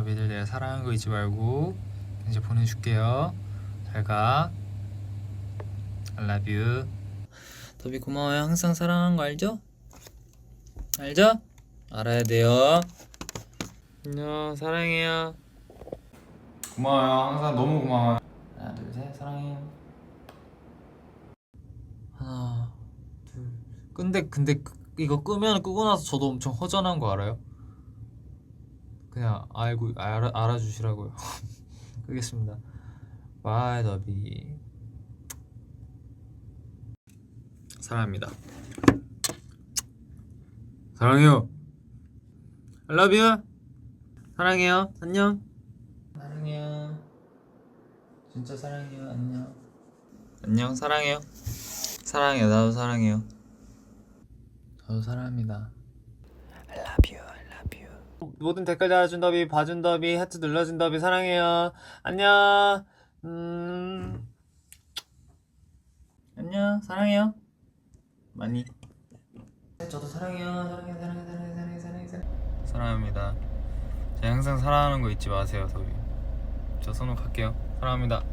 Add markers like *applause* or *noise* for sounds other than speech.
더비들 내가 사랑하는 거 잊지 말고 이제 보내줄게요. 잘 가. I love you. 더비 고마워요. 항상 사랑하는 거 알죠? 알죠? 알아야 돼요. 안녕 사랑해요. 고마워요. 항상 너무 고마워요. 하나 둘 셋 사랑해요. 하나 둘. 근데 근데 그- 이거 끄면 끄고 나서 저도 엄청 허전한 거 알아요? 그냥 알고 알아 알아주시라고요. *laughs* 끄겠습니다. 바이 더비. 사랑합니다. 사랑해요. I love you. 사랑해요. 안녕. 사랑해요. 진짜 사랑해요. 안녕. 안녕. 사랑해요. 사랑해요. 나도 사랑해요. 저도 사랑합니다. I love you. I love you. 모든 댓글 달아준 더비, 봐준 더비, 하트 눌러준 더비 사랑해요. 안녕. 음. 안녕. 사랑해요. 많이. 저도 사랑해요. 사랑해, 사랑해, 사랑해, 사랑해, 사랑해. 사랑합니다. 제가 항상 사랑하는 거 잊지 마세요, 더비. 저 손을 갈게요. 사랑합니다.